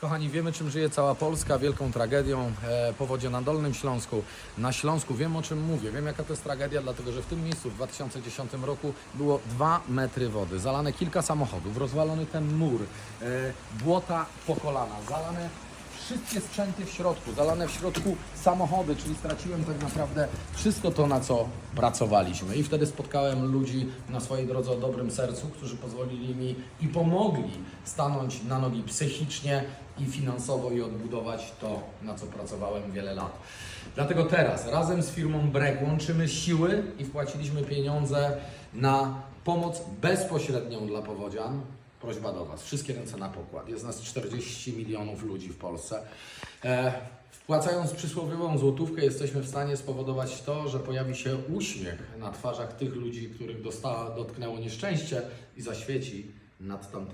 Kochani, wiemy czym żyje cała Polska, wielką tragedią, e, powodzie na Dolnym Śląsku, na Śląsku. Wiem o czym mówię, wiem jaka to jest tragedia, dlatego że w tym miejscu w 2010 roku było 2 metry wody, zalane kilka samochodów, rozwalony ten mur, e, błota po kolana, zalane wszystkie sprzęty w środku, zalane w środku samochody, czyli straciłem tak naprawdę wszystko to, na co pracowaliśmy. I wtedy spotkałem ludzi na swojej drodze o dobrym sercu, którzy pozwolili mi i pomogli stanąć na nogi psychicznie i finansowo i odbudować to, na co pracowałem wiele lat. Dlatego teraz razem z firmą Brek łączymy siły i wpłaciliśmy pieniądze na pomoc bezpośrednią dla powodzian. Prośba do Was, wszystkie ręce na pokład. Jest nas 40 milionów ludzi w Polsce. E, wpłacając przysłowiową złotówkę, jesteśmy w stanie spowodować to, że pojawi się uśmiech na twarzach tych ludzi, których dosta, dotknęło nieszczęście i zaświeci nad tamtymi.